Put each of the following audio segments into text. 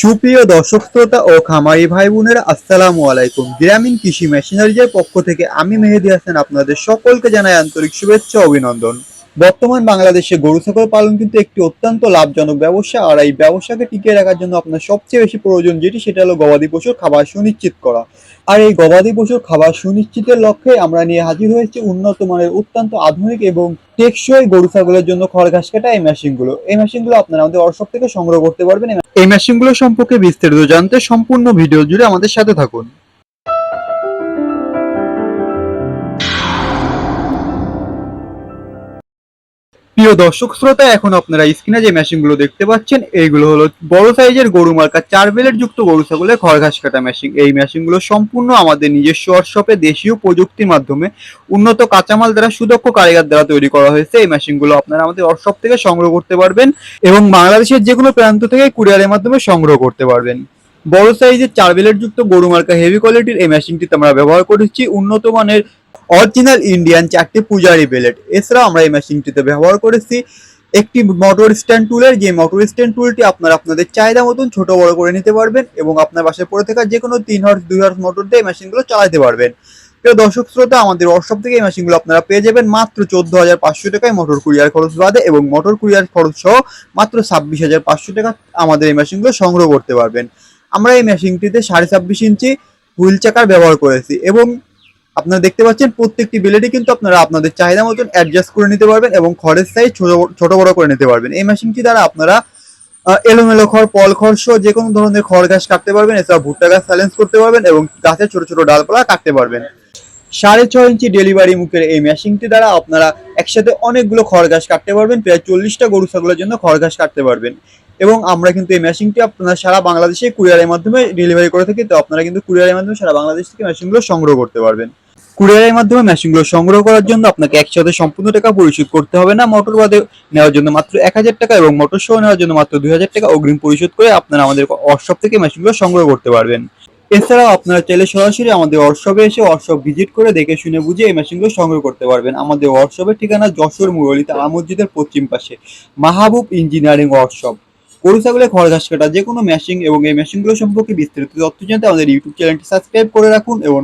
সুপ্রিয় দর্শক শ্রোতা ও খামারি ভাই বোনেরা আসসালামু আলাইকুম। গ্রামীণ কৃষি মেশিনারিজের পক্ষ থেকে আমি মেহেদি হাসান আপনাদের সকলকে জানাই আন্তরিক শুভেচ্ছা অভিনন্দন। বর্তমান বাংলাদেশে গরু, ছাগল পালন কিন্তু একটি অত্যন্ত লাভজনক ব্যবসা, আর এই ব্যবসাকে টিকিয়ে রাখার জন্য আপনার সবচেয়ে বেশি প্রয়োজন যেটি, সেটা হলো গবাদি পশুর খাবার সুনিশ্চিত করা। আর এই গবাদি পশুর খাবার সুনিশ্চিতের লক্ষ্যে আমরা নিয়ে হাজির হয়েছি উন্নত মানের অত্যন্ত আধুনিক এবং টেকসই গরু, ছাগলের জন্য খড়, ঘাস কাটা এই মেশিনগুলো। এই মেশিনগুলো আপনারা আমাদের ওয়ার্কশপ থেকে সংগ্রহ করতে পারবেন। এই মেশিনগুলো সম্পর্কে বিস্তারিত জানতে সম্পূর্ণ ভিডিও জুড়ে আমাদের সাথে থাকুন। প্রিয় দর্শক শ্রোতা, এখন আপনারা স্ক্রিনে যে মেশিনগুলো দেখতে পাচ্ছেন, এইগুলো হলো বড় সাইজের গরু মার্কা, চার বেলের যুক্ত গরু ছাগলের খড় ঘাস কাটা মেশিন এই মেশিনগুলো সম্পূর্ণ আমাদের নিজস্ব ওয়ার্কশপে দেশীয় প্রযুক্তির মাধ্যমে উন্নত কাঁচামাল দ্বারা সুদক্ষ কারিগর দ্বারা তৈরি করা হয়েছে। এই মেশিনগুলো আপনারা আমাদের ওয়ার্কশপ থেকে সংগ্রহ করতে পারবেন এবং বাংলাদেশের যে কোনো প্রান্ত থেকে কুরিয়ারের মাধ্যমে সংগ্রহ করতে পারবেন। বড় সাইজের চার বেলের যুক্ত গরু মার্কা হেভি কোয়ালিটির এই মেশিনটিতে আমরা ব্যবহার করেছি। উন্নত মানের অরিজিনাল ইন্ডিয়ান চারটি পূজারি বেলেট এছাড়াও আমরা এই মেশিনটিতে ব্যবহার করেছি একটি মোটর স্ট্যান্ড টুলের যে মোটর স্ট্যান্ড টুলটি আপনারা আপনাদের চাহিদা মতন ছোট বড় করে নিতে পারবেন এবং আপনার বাসায় পড়ে থাকা যে কোনো তিন হর্স দুই হর্স মোটর দিয়ে মেশিনগুলো চালাতে পারবেন। প্রিয় দর্শক শ্রোতা, আমাদের ওয়ার্কশপ থেকে এই মেশিনগুলো আপনারা পেয়ে যাবেন। মাত্র চোদ্দ হাজার পাঁচশো টাকায় মোটর কুরিয়ার খরচ বাদে এবং মোটর কুরিয়ার খরচ সহ মাত্র ছাব্বিশ হাজার পাঁচশো টাকা আমাদের এই মেশিনগুলো সংগ্রহ করতে পারবেন। আমরা এই মেশিনটিতে সাড়ে ছাব্বিশ ইঞ্চি হুইল চাকার ব্যবহার করেছি এবং আপনারা দেখতে পাচ্ছেন প্রত্যেকটি বিলেটই কিন্তু আপনারা আপনাদের চাহিদা মতন অ্যাডজাস্ট করে নিতে পারবেন এবং খড়ের সাইজ ছোট বড় করে নিতে পারবেন। এই মেশিনটি দ্বারা আপনারা এলোমেলো খড়, পল খড় সহ যে কোনো ধরনের খড় ঘাস কাটতে পারবেন, এছাড়া ভুট্টা গাছ সাইলেন্স করতে পারবেন এবং গাছের ছোট ছোট ডালপালা কাটতে পারবেন। সাড়ে ছয় ইঞ্চি ডেলিভারি মুখের এই মেশিনটি দ্বারা আপনারা একসাথে অনেকগুলো খড় ঘাস কাটতে পারবেন, প্রায় চল্লিশটা গরু, ছাগলের জন্য খড় ঘাস কাটতে পারবেন। এবং আমরা কিন্তু এই মেশিনটি আপনারা সারা বাংলাদেশে কুরিয়ারের মাধ্যমে ডেলিভারি করে থাকি, তো আপনারা কিন্তু কুরিয়ারের মাধ্যমে সারা বাংলাদেশ থেকে মেশিনগুলো সংগ্রহ করতে পারবেন। কুরিয়ারের মাধ্যমে মেশিনগুলো সংগ্রহ করার জন্য আপনাকে একসাথে সম্পূর্ণ টাকা পরিশোধ করতে হবে না। মোটর বাদে নেওয়ার জন্য মাত্র এক হাজার টাকা এবং মোটর সহ নেওয়ার জন্য মাত্র দুই হাজার টাকা অগ্রিম পরিশোধ করে আপনারা আমাদের ওয়ার্কশপ থেকে মেশিনগুলো সংগ্রহ করতে পারবেন। এছাড়াও আপনারা চাইলে সরাসরি আমাদের ওয়ার্কশপে এসে ওয়ার্কশপ ভিজিট করে দেখে শুনে বুঝে এই মেশিনগুলো সংগ্রহ করতে পারবেন। আমাদের ওয়ার্কশপের ঠিকানা যশোর মুরলী তালা মসজিদের পশ্চিম পাশে। মাহবুব ইঞ্জিনিয়ারিং ওয়ার্কশপ গরু ছাগলের খড় ঘাস কাটা যে কোনো মেশিন এবং এই মেশিনগুলো সম্পর্কে বিস্তারিত তথ্য জানতে আমাদের ইউটিউব চ্যানেলটি সাবস্ক্রাইব করে রাখুন এবং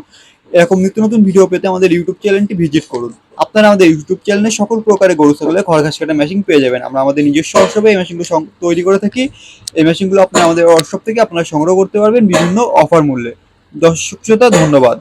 এরকম নিত্য নতুন ভিডিও পেতে আমাদের ইউটিউব চ্যানেলটি ভিজিট করুন। আপনারা আমাদের ইউটিউব চ্যানেলে সকল প্রকারের গরু ছাগলের খড় ঘাস কাটা মেশিন পেয়ে যাবেন। আমরা আমাদের নিজস্ব ওয়ার্কশপে এই মেশিনগুলো তৈরি করে থাকি। এই মেশিনগুলো আপনারা আমাদের ওয়ার্কশপ থেকে আপনারা সংগ্রহ করতে পারবেন বিভিন্ন অফার মূল্যে। দর্শক, শ্রোতা, ধন্যবাদ।